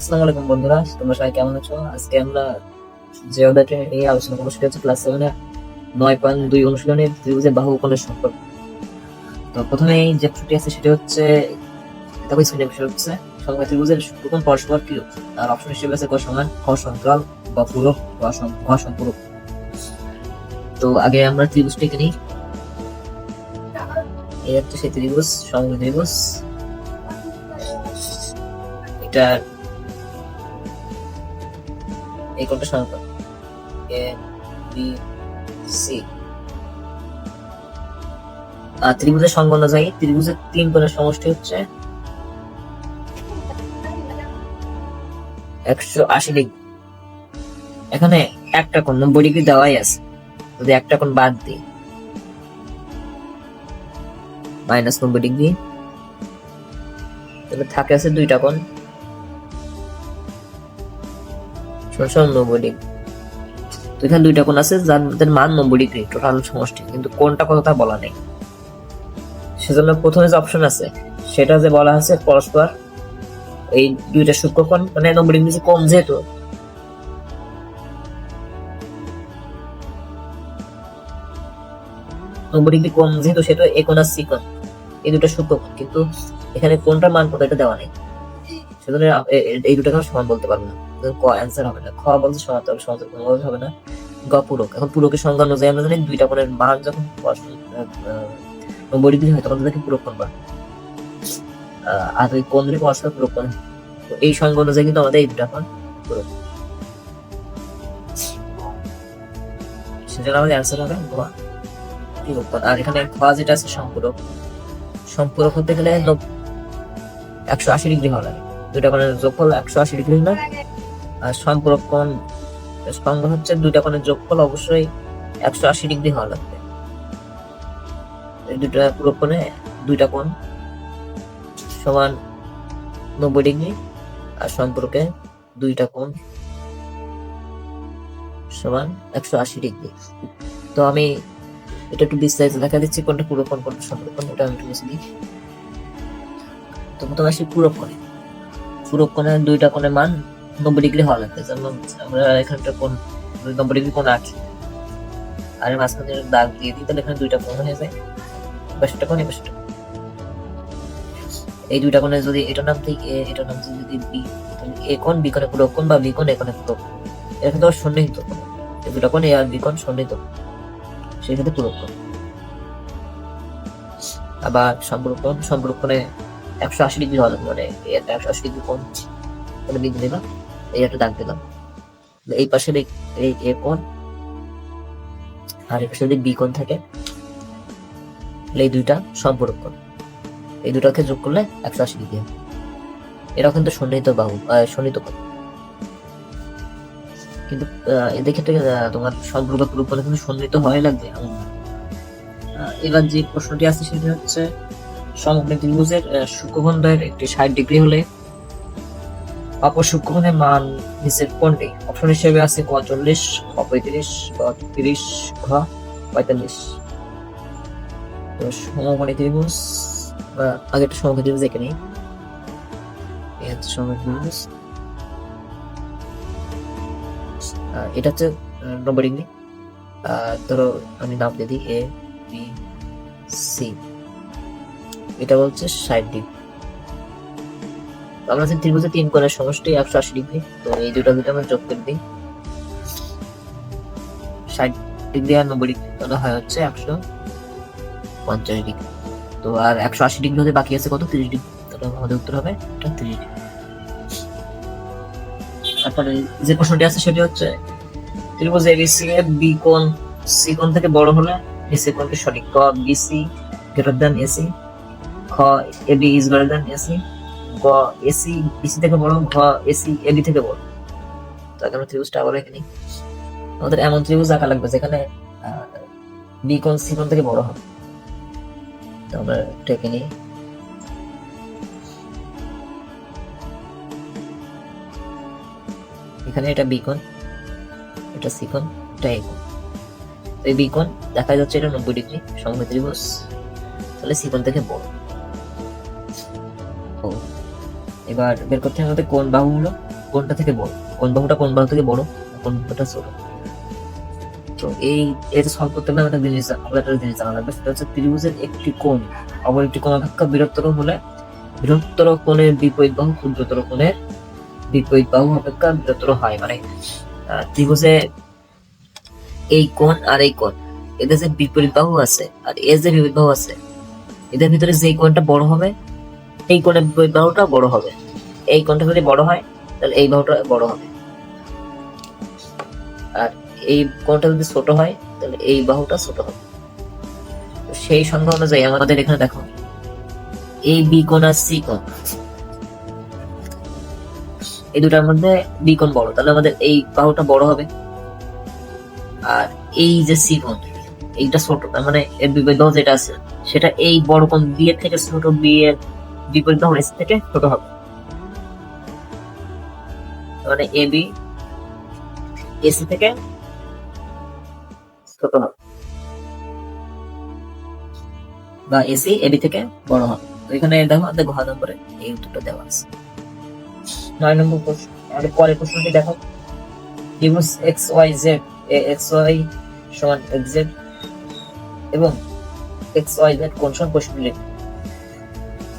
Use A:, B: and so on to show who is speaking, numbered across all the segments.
A: আসসালামু আলাইকুম বন্ধুরা, তোমরা সবাই কেমন আছো? আজকে আমরা যে অধ্যায়টি নিয়ে আলোচনা করব, সেটা হচ্ছে ক্লাস সেভেনের নয় পয়েন্ট দুই অনুশীলনের ত্রিভুজের বাহু কোণের সম্পর্ক। তো প্রথমে এই যে চ্যাপ্টারটি আছে সেটা হচ্ছে দেখো স্ক্রিনে বিষয় হচ্ছে সংখ্যা ত্রিভুজের প্রথম পরস্পর কি আর অপশন হিসেবে আছে ক সমান, খ সন্তরাল বা পূরক সম্পূরক। তো আগে আমরা ত্রিভুজটিকে নিই। এই হচ্ছে সেই ত্রিভুজ সমগ্র ত্রিভুজ। এটা এই কোনটা সংখ্যা এ বি সি আর ত্রিভুজের সঙ্গ অনুযায়ী ত্রিভুজের তিন কোণের সমষ্টি হচ্ছে একশো আশি ডিগ্রি। এখানে একটা কোণ নব্বই ডিগ্রি দেওয়াই আছে। যদি একটা কোণ বাদ দিই মাইনাস নব্বই ডিগ্রি, তাহলে থাকে আছে দুইটা কোণ। সমান নব্বই ডিগ্রি তো এখানে দুইটা কোণ আছে যাদের মান নব্বই ডিগ্রি টোটাল সমষ্টি। কিন্তু কোনটা কত তা বলা নেই। সেজন্য প্রথমে যে অপশন আছে, সেটা যে বলা আছে পরস্পর, এই দুইটা সূক্ষ্মকোণ মানে নব্বই ডিগ্রি কম যেহেতু নব্বই ডিগ্রি কম যেহেতু সেটা এ কোণ আর সি কোণ, এই দুটো সূক্ষ্মকোণ কিন্তু এখানে কোনটার মান কত এটা দেওয়া নেই। সেজন্য এই দুটাকে আমরা সমান বলতে পারব না। অ্যান্সার হবে না। খ বলতে কোনোভাবে হবে না। গ পূরক। এখন পূরকের সংখ্যা অনুযায়ী আমরা জানি দুইটা কোণের মান যখন নব্বই ডিগ্রি হয়, তখন তাদেরকে আর ওই দুটি এই সংখ্যা অনুযায়ী কিন্তু আমাদের এই দুটা কোণ পূরক। সেজন্য আমাদের অ্যান্সার হবে গ পূরক কোণ আর এখানে খ যেটা আছে, সম্পূরক। সম্পূরক হতে গেলে একশো আশি ডিগ্রি হওয়া লাগে। দুইটা কোণের যোগফল একশো আশি ডিগ্রি না। আর সম্পূরক কোণ হচ্ছে দুইটা কোণের যোগফল অবশ্যই একশো আশি ডিগ্রি হওয়া লাগবে। এই দুইটা পুরো কোণে দুইটা কোণ সমান নব্বই ডিগ্রি আর সম্পর্কে দুইটা কোণ সমান একশো আশি ডিগ্রি। তো আমি এটা একটু বিস্তারিত দেখা দিচ্ছি, কোনটা পুরো কোণ, কোনটা সম্পর্ক কোণ, এটা আমি একটু বুঝে দিই। তো প্রথমে আসি পুরো কোণে। পুরো কোণে দুইটা কোণের মান নব্বই ডিগ্রি হওয়া লাগবে। যেমন আমরা এখানটা কোন নব্বই ডিগ্রি কোণ আছে আর মাঝখানে দাগ দিয়ে দিই, তাহলে এখানে দুইটা কোণ হয়ে যায়। পাশেরটা কোণ, এই এই দুইটা কোণে যদি এটার নাম থেকে, এ, এটার নাম থেকে যদি বি, তাহলে এ কোণ, বি কোণে পুরো কোণ বা বি কোণ এ কোণে পুরো কোণ। এটা কিন্তু সন্নিহিত কোণ। এই দুটা কোণ, এ আর বি কোণ সন্নিহিত কোণ। সেক্ষেত্রে পুরো কোণ। আবার সম্পর্ক কোণ সম্পর্ক কোণে একশো আশি ডিগ্রি লাগবে মানে এই একশো আশি ডিগ্রি কোণ তাহলে বিন্দু দিলাম এই একটা দাগ দিলাম। এই পাশে এই এ কোণ, আর এই পাশে যদি বি কোণ থাকে। এই দুইটা সম্পূরক কোণ। এই দুটাকে যোগ করলে একশো আশি ডিগ্রি এরা কিন্তু সন্নিহিত বাহু সন্নিহিত কোণ। কিন্তু এদের ক্ষেত্রে তোমার সম্পূর্ক পুরো কোণে কিন্তু সন্নিহিত হয় লাগবে এবার যে প্রশ্নটি আছে সেটা হচ্ছে সমগ্র ত্রিভুজের আহ, সূক্ষ্মখণ্ডের একটি ষাট ডিগ্রি হলে অপর সূক্ষ্মকোণের মান নিচের কোনটি অপশন হিসেবে আছে ক চল্লিশ খ পঁয়ত্রিশ ক তিরিশ ঘ পঁয়তাল্লিশ। তো সমকোণী ত্রিভুজ বা আগে একটা সমকোণী ত্রিভুজ এখানে এই হচ্ছে সমকোণী ত্রিভুজ। এটা হচ্ছে নব্বই ডিগ্রি। ধরো আমি নাম দিয়ে দিই এ বি সি। এটা বলছে ষাট ডিগ্রি আমরা জানি ত্রিভুজের তিন কোণের সমষ্টি একশো আশি ডিগ্রি তো এই দুটো দুটো আমরা যোগ করে দিই। ষাট ডিগ্রি আর নব্বই ডিগ্রি তাহলে হয় হচ্ছে একশো পঞ্চাশ ডিগ্রি তো আর একশো আশি ডিগ্রি হতে বাকি আছে কত? তিরিশ ডিগ্রি তাহলে আমাদের উত্তর হবে এটা তিরিশ ডিগ্রি তারপরে যে প্রশ্নটি আছে সেটি হচ্ছে, ত্রিভুজ এবিসি এর বি কোণ সি কোণ থেকে বড় হলে এসি কোণটি সঠিক। BC greater than AC is greater than AC গ এসি থেকে বড়, ঘ এসি থেকে বড়। তো ত্রিভুজটা আবার এখানে। আমাদের এমন ত্রিভুজ আঁকা লাগবে যেখানে বি কোণ সি থেকে বড় হবে। তো আমরা নিই। এখানে এটা বি কোণ, এটা সি কোণ, এটা এ এই বি কোণ দেখা যাচ্ছে এটা নব্বই ডিগ্রি সমগ্র ত্রিভুজ, তাহলে সি কোণ থেকে বড়। এবার বের করতে হবে কোন বাহুগুলো? কোনটা থেকে বড়? কোন বাহুটা কোন বাহু থেকে বড়? কোন বাহুটা ছোট? তো এই এটা সলভ করতে একটা জিনিস একটা জিনিস জানা লাগবে। সেটা হচ্ছে ত্রিভুজের একটি কোণ। একটি কোণ অপেক্ষা বৃহত্তর হলে বৃহত্তর কোণের বিপরীত বাহু, ক্ষুদ্রতর কোণের বিপরীত বাহু অপেক্ষা বৃহত্তর হয়। মানে ত্রিভুজে এই কোণ আর এই কোণ। এদের যে বিপরীত বাহু আছে আর এর যে বিপরীত বাহু আছে, এদের ভিতরে যে কোণটা বড় হবে এই কোণের বিপরীত বাহুটা বড় হবে। এই কোণটা যদি বড় হয়, তাহলে এই বাহুটা বড় হবে। আর এই কোণটা যদি ছোট হয়, তাহলে এই বাহুটা ছোট হবে। সেই সংখ্যা অনুযায়ী আমাদের এখানে দেখো এই বি কোণ আর সি কোণ। এই দুটার মধ্যে বি কোণ বড়, তাহলে আমাদের এই বাহুটা বড় হবে। আর এই যে সি কোণ, এইটা ছোট, তার মানে এর বিপরীত যেটা আছে, সেটা এই বড় কোণ বি এর থেকে ছোট বি এর বিপরীত এস থেকে ছোট হবে। মানে এ বি এসি থেকে ছোট হবে। বা এসি এবি থেকে বড় হবে। তো এখানে দেখো আমাদের ঘর নম্বরে এই উত্তরটা দেওয়া আছে। নয় নম্বর প্রশ্ন, আমাদের পরের প্রশ্নটি দেখো। ত্রিভুজ এক্স ওয়াই জেড এ এক্স ওয়াই সমান এক্স জেড এবং এক্স ওয়াই জেড কোন সমান পঁয়ষট্টি ডিগ্রি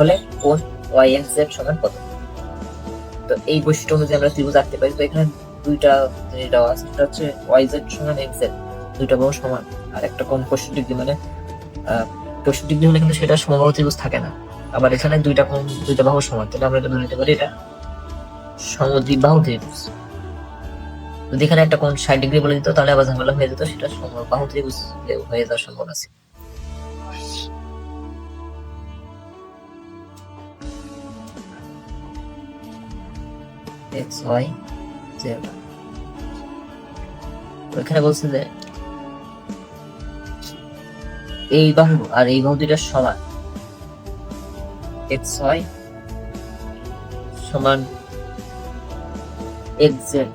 A: হলে কোন ওয়াই এক্স জেড সমান কত? তো এই বৈশিষ্ট্য অনুযায়ী আমরা ত্রিভুজ আঁকতে পারি। তো এখানে দুইটা জিনিস দেওয়া আছে, সেটা হচ্ছে ওয়াই জেড সমান এক্স জেড দুইটা বাহু সমান। আর একটা কোন পঁয়ষট্টি ডিগ্রি মানে পঁয়ষট্টি ডিগ্রি হলে কিন্তু সেটা সমবাহু ত্রিভুজ থাকে না। আবার এখানে দুইটা কোণ দুইটা বাহু সমান, তাহলে আমরা এটা ধরে নিতে পারি এটা সমদ্বিবাহু ত্রিভুজ। যদি এখানে একটা কোণ ষাট ডিগ্রি বলে দিত, তাহলে আবার ঝামেলা হয়ে যেত, সেটা সমবাহু ত্রিভুজ হয়ে যাওয়ার সম্ভাবনা আছে। এক্স ওয়াই জেড বলছে যে এই বাহু আর এই বাহু দুইটা সমান এক্স ওয়াই সমান এক্স জেড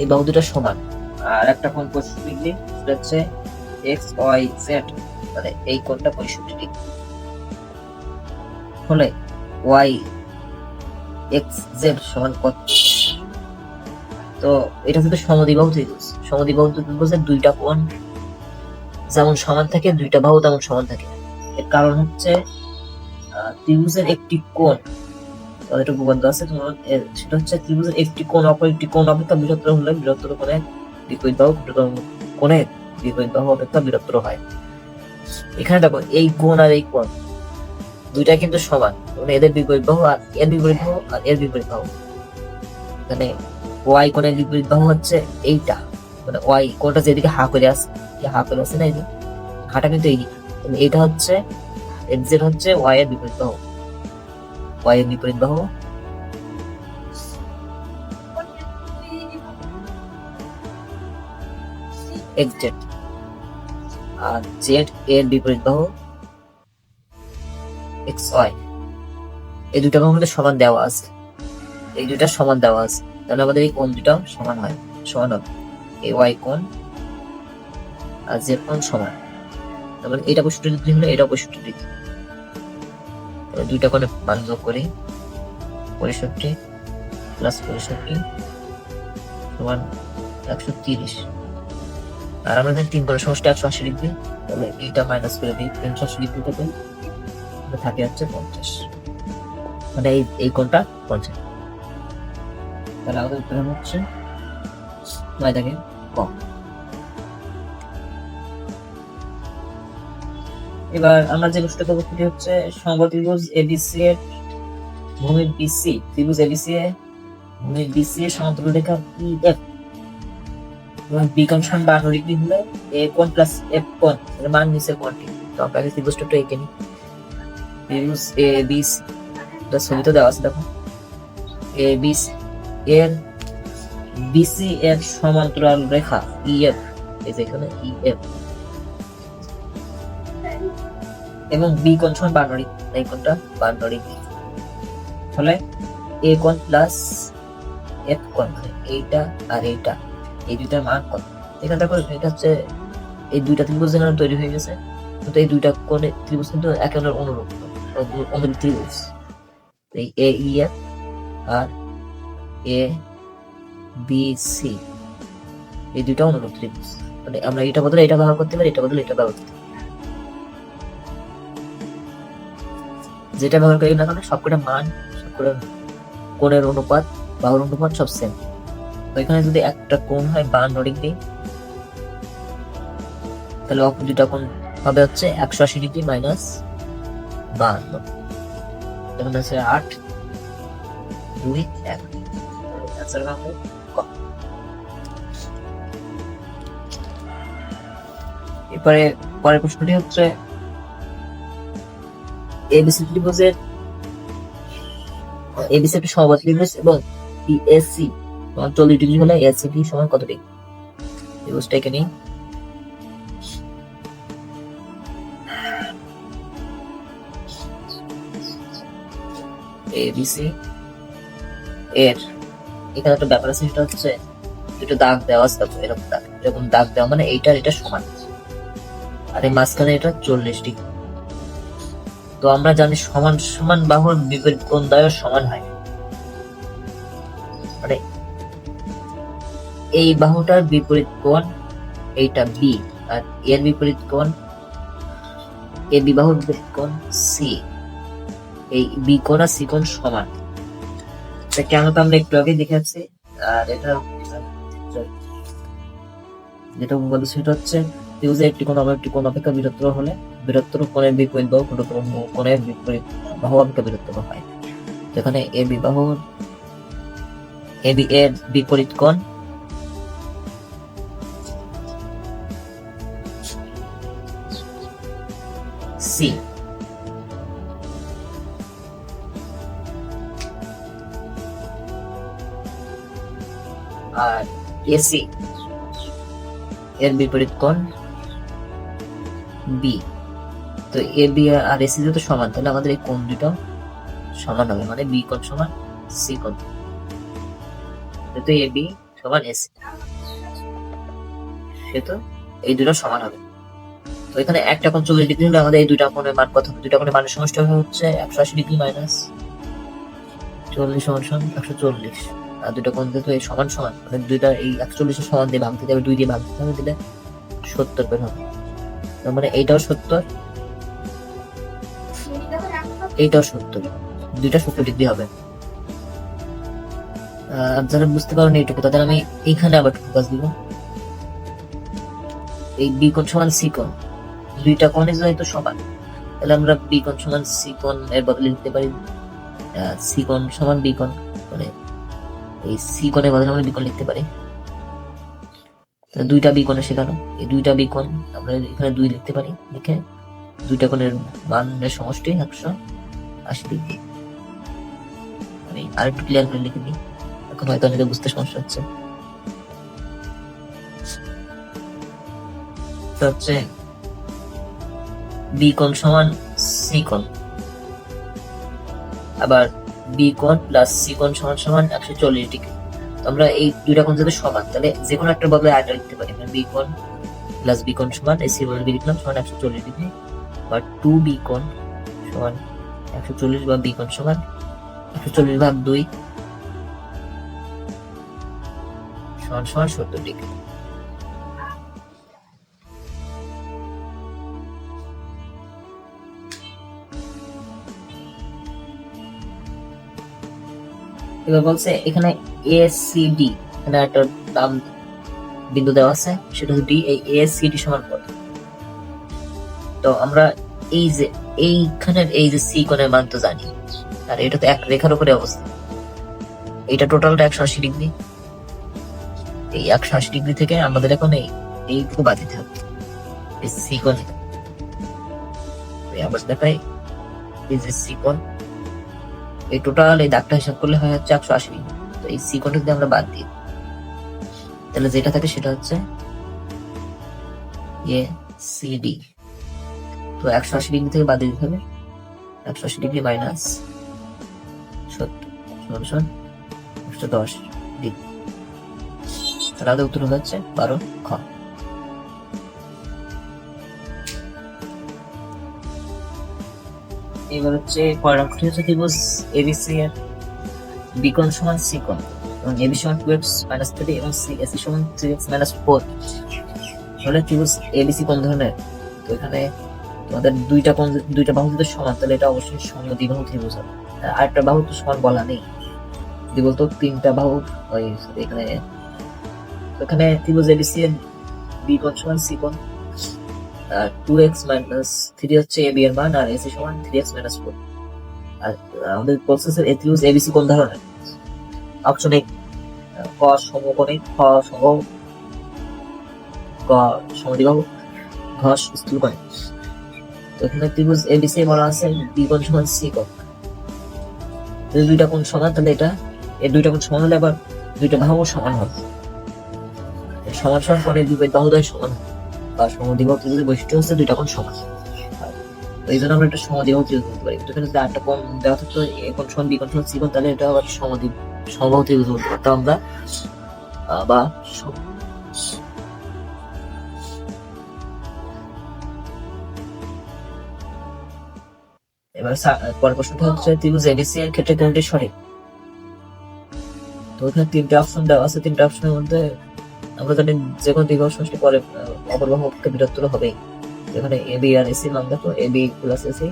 A: এই বাহু দুটো সমান। আর একটা কোণ পঁয়ষট্টি ডিগ্রি, সেটা হচ্ছে এক্স ওয়াই জেড মানে এই কোণটা পঁয়ষট্টি ডিগ্রি। হলে ওয়াই এক্স জেড সমান কত? তো এটা হচ্ছে সমদ্বিবাহু ত্রিভুজ সমদ্বিবাহু ত্রিভুজের দুইটা কোণ যেমন সমান থাকে, দুইটা বাহু তেমন সমান থাকে। এর কারণ হচ্ছে ত্রিভুজের একটি কোণ তাদের উপপাদ্য আছে সেটা হচ্ছে ত্রিভুজের একটি কোণ অপর একটি কোণ অপেক্ষা বৃহত্তর হলে বৃহত্তর কোণে বিপরীত বাহু কোণে বিপরীত বাহু অপেক্ষা বৃহত্তর হয়। এখানে দেখো, এই কোণ আর এই কোণ দুইটা কিন্তু সমান। মানে এদের বিপরীত বাহু আর এর বিপরীত বাহু আর এর বিপরীত বাহু। মানে ওয়াই কোণের বিপরীত বাহু হচ্ছে এইটা। মানে ওয়াই কোণটা যেদিকে হা করে আছে হা করে আছে না যে? হাটা কিন্তু এই। এটা হচ্ছে এক্সেট হচ্ছে ওয়াই এর বিপরীত বাহু। ওয়াই এর বিপরীত বাহু। এক্স জেড আর জেড এর বিপরীত বাহু এক্স ওয়াই এই দুটা বাহু আমাদের সমান দেওয়া আছে। এই দুটা সমান দেওয়া আছে। তাহলে আমাদের এই কোণ দুটাও সমান হয়। সমান হবে। এই ওয়াই কোণ আর জেড কোণ সমান। তারপরে এটা পঁয়ষট্টি ডিগ্রি হলে এটা পঁয়ষট্টি ডিগ্রি দুইটা কোণে মান যোগ করি। পঁয়ষট্টি প্লাস পঁয়ষট্টি সমান একশো তিরিশ। আর আমরা তিন করে সমষ্টি একশো আশি ডিগ্রি, তাহলে এইটা মাইনাস করে দিই, তিনশো আশি ডিগ্রি থেকে তাহলে থাকে হচ্ছে পঞ্চাশ। মানে এই এই কোণটা পঞ্চাশ। তাহলে আমাদের উত্তর হচ্ছে নয় থাকে কম এবার আমরা যে প্রশ্নটা করব সেটি হচ্ছে সমবাহু ত্রিভুজ এবিসি এর ভূমি বিসি, ত্রিভুজ এবিসি এ ভূমি বিসি এর সমান্তরাল রেখা ই এফ। এবং বি কোণ সমান বারো ডিগ্রি হলে এ কোণ প্লাস এফ কোণ এর মান নিচে কোণটি। তো আগে ত্রিভুজটা একটু এঁকে নিই। ত্রিভুজ এ বি সি এটা ছবিতে দেওয়া আছে, দেখো। এ বি সি এর বিসি এর সমান্তরাল রেখা ইএফ এই যে এখানে ইএফ এবং বি কোণ সমান ডিগ্রি এই কোণটা বারো ডিগ্রি ফলে এ কোণ প্লাস এফ কোণ এইটা আর এইটা। এই দুইটার মান কত? এখানে দেখো, এটা হচ্ছে এই দুইটা ত্রিভুজ যেখানে তৈরি হয়ে গেছে। কিন্তু এই দুইটা কোণে ত্রিভুজ কিন্তু একে অন্যের অনুরূপ। অনুরূপ ত্রিভুজ এই এ ই এফ আর এ বি সি এই অনুরূপ ত্রিভুজ। মানে আমরা এটা বদলে এটা ব্যবহার করতে পারি, এটা বদলে এটা ব্যবহার করতে যেটা ব্যবহার করি না কেন, সবকটা মান, সবকটা কোণের অনুপাত, বাহুর অনুপাত সব সেম তো এখানে যদি একটা কোণ হয় বান্ন ডিগ্রি তাহলে অপর দুটা কোণ হবে হচ্ছে একশো আশি ডিগ্রি মাইনাস বান্ন তখন আছে আট দুই এক পরের প্রশ্নটি হচ্ছে এবিসি ত্রিভুজের এবিসি একটি সমবাদ ত্রিভুজ এবং চল্লিশ ডিগ্রি হলে এসিপি সমান কত ডিগ্রি ত্রিভুজটা এখানে এবিসি এর। এখানে একটা ব্যাপার আছে, সেটা হচ্ছে দুটো দাগ দেওয়া আছে এরকম দাগ। এরকম দাগ দেওয়া মানে এইটার এটা সমান। আর এই মাঝখানে এটা চল্লিশ ডিগ্রি। তো আমরা জানি সমান সমান বাহুর বিপরীত কোণ দ্বয় সমান হয়। মানে এই বাহুটার বিপরীত কোণ এইটা বি আর এর বিপরীত কোণ, এ বি বাহুর বিপরীত কোণ সি এই বি কোণ আর সি কোণ সমান কেন তো আমরা একটু আগে দেখাচ্ছি আর এটা যেটা বলতে সেটা হচ্ছে ত্রিভুজের একটি কোণ অপর একটি কোণ অপেক্ষা বৃহত্তর হলে বৃহত্তর কোণের বিপরীত বাহু ক্ষুদ্রতর কোণের বিপরীত বাহু অপেক্ষা বৃহত্তর হয়। যেখানে এ বিবাহ, এ বি এর বিপরীত কোণ এসি এর বিপরীত কোণ বি। তো এ, বি আর এসি যেহেতু সমান, তাহলে আমাদের এই কোণ দুটো সমান হবে মানে বি কোণ সমান সি কোণ। যেহেতু এ, বি সমান এসি সেহেতু এই দুটো সমান হবে। তো এখানে একটা কোণ চল্লিশ ডিগ্রি হলে আমাদের এই দুইটা কোণের মান কত দুইটা কোণের মানের সমষ্টি হচ্ছে একশো আশি ডিগ্রি মাইনাস চল্লিশ সমান সমান একশো চল্লিশ। দুটো কোণ যেহেতু সমান সমান মানে দুইটা এই একশো চল্লিশের সমান দিয়ে ভাঙতে হবে দুই দিয়ে ভাঙতে হবে দিলে সত্তর বের হবে। তার মানে এইটাও সত্তর এইটাও সত্তর দুইটা সত্তর ডিগ্রি হবে। আহ, যারা বুঝতে পারেন এইটুকু তাদের আমি এইখানে আবার ফোকাস দিব। এই বি সমান সি কোণ দুইটা কোণে যেহেতু সমান তাহলে আমরা বি সমান সি কোণ এর বদলে লিখতে পারি সি সমান বি এই সি কোণের বদলে আমরা বি কোণ লিখতে পারি। তাহলে দুইটা কোণে শেখানো এই দুইটা বি কোণ আমরা এখানে দুই লিখতে পারি, লিখে দুইটা কোণের মানের সমষ্টি একশো আশি ডিগ্রি। আমি আরেকটু ক্লিয়ার করে লিখে দিই এখন হয়তো অনেকে বুঝতে সমস্যা হচ্ছে। হচ্ছে বি সমান সি কোণ। আবার বি কোণ প্লাস সি কোণ সমান সমান একশো চল্লিশ ডিগ্রি। তো আমরা এই দুইটা কোণ যদি সমান, তাহলে যে কোনো একটা বদলে আরেকটা লিখতে পারি। মানে বি কোণ প্লাস বি কোণ সমান, এই সি বদলে লিখলাম, সমান একশো চল্লিশ ডিগ্রি। বা টু বি কোণ সমান একশো চল্লিশ বা বি কোণ সমান একশো চল্লিশ ভাগ দুই সমান সমান সত্তর ডিগ্রি। এবার বলছে, এখানে এ সি ডি এখানে একটা দাম বিন্দু দেওয়া আছে, সেটা হচ্ছে ডি এই এ সি ডি সমান কত? তো আমরা এই যে, এইখানের এই যে সি কোণের মান তো জানি, আর এটা তো এক রেখার উপরে অবস্থা এটা টোটালটা একশো আশি ডিগ্রি। এই একশো আশি ডিগ্রি থেকে আমাদের এখন এই, এইটুকু দিতে হবে, এই সি কোণ। আবার দেখাই, এই যে সি কোণ এই টোটাল এই দাগটা হিসাব করলে হয় হচ্ছে একশো আশি। তো এই সি কোণটা যদি আমরা বাদ দিই। তাহলে যেটা থাকে সেটা হচ্ছে এ সি ডি তো একশো আশি ডিগ্রি থেকে বাদ দিতে হবে। একশো আশি ডিগ্রি মাইনাস সত্তর একশো দশ ডিগ্রি। তাহলে উত্তর হচ্ছে বারো খ। এবার হচ্ছে অঙ্কটি হচ্ছে ত্রিভুজ এবিসি এর বিকোণ সমান সিকোণ এবং এবি সমান টু এক্স মাইনাস থ্রি এবং সি এসি সমান থ্রি এক্স মাইনাস ফোর তাহলে ত্রিভুজ এবিসি কোন ধরনের? তো এখানে তোমাদের দুইটা কোণ দুইটা বাহু যদি সমান, তাহলে এটা অবশ্যই সমদ্বিবাহু ত্রিভুজ হবে আর আরেকটা বাহু তো সমান বলা নেই। যদি বলতো? তিনটা বাহু ওই, এখানে এখানে ত্রিভুজ এবিসি এর বি কোণ সমান সি কোণ টু এক্স মাইনাস থ্রি হচ্ছে এ বি এর মান আর এসি সমান থ্রি এক্স মাইনাস ফোর আর আমাদের প্রসেসের এ ত্রিভুজ এবিসি কোন ধরনের? অপশন এ ক সমকোণী, খ সম ক সমদ্বিবাহু, ঘ স্থূলকোণী। তো এখানে ত্রিভুজ এবিসি বলা আছে বি সমান সি কোণ। যদি দুইটা কোণ সমান, তাহলে এটা, এই দুইটা কোণ সমান হলে আবার দুইটা বাহু সমান হবে। সমান সমান কোণে দুই বাহুদ্বয় সমান হবে। বা সমদ্বিবাহু ত্রিভুজের বৈশিষ্ট্য হচ্ছে দুইটা কোণ সমান। এই জন্য আমরা একটা সমদ্বিবাহু ত্রিভুজ বলতে পারি। এখানে যদি আটটা কোণ দেওয়া থাকতো, এ কোণ সমান, বি কোণ সমান, সি তাহলে এটা আবার সমদ্বি সমবাহু ত্রিভুজ বলতে পারতাম আমরা বা এবার পরের প্রশ্নটা হচ্ছে, ত্রিভুজ এবিসি এর ক্ষেত্রে কোনটি সঠিক? তো এখানে তিনটে অপশন দেওয়া আছে। তিনটে অপশনের মধ্যে আমরা জানি যে কোনো দ্বিঘ সমষ্টি পরে আহ, অপর বাহুকে বিরত্তর হবেই। যেখানে এ বি আর এসি মান দেখো A B plus AC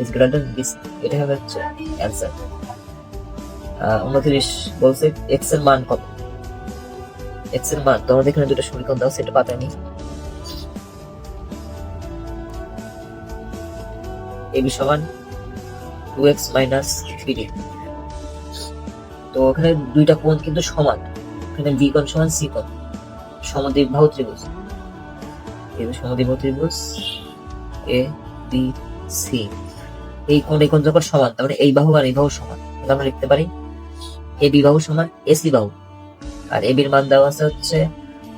A: is greater than BC এটা হবে হচ্ছে অ্যান্সার উনত্রিশ বলছে এক্সের মান কত? এক্সের মান তো আমাদের এখানে দুটো সমীকরণ দাও সেটা পাতায় নি এ বি সমান টু এক্স মাইনাস থ্রি তো। ওখানে দুইটা কোণ কিন্তু সমান। এখানে বি কোণ সমান সি কোণ। সমদ্বিবাহু ত্রিভুজ যে সমদ্বিবাহু ত্রিভুজ এ, বি, সি। এই কোণ এই কোণ যখন সমান? তার মানে এই বাহু আর এই বাহু সমান। তাহলে আমরা লিখতে পারি এ বি বাহু সমান এসি বাহু। আর এ বির মান দেওয়া আছে হচ্ছে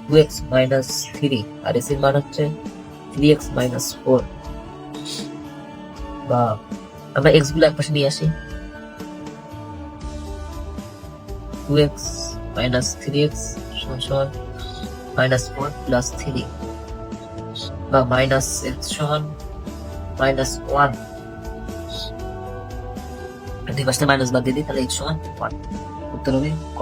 A: টু এক্স মাইনাস থ্রি। আর এসির মান হচ্ছে থ্রি এক্স মাইনাস ফোর। বা আমরা এক্সগুলো একপাশে নিয়ে আসি। Two X minus three X সমান সমান মাইনাস ফোর প্লাস থ্রি বা মাইনাস এক্স সমান মাইনাস ওয়ান। দুই পাশে মাইনাস বাদ দিয়ে দিই, তাহলে এক্স সমান ওয়ান। উত্তর হবে ক।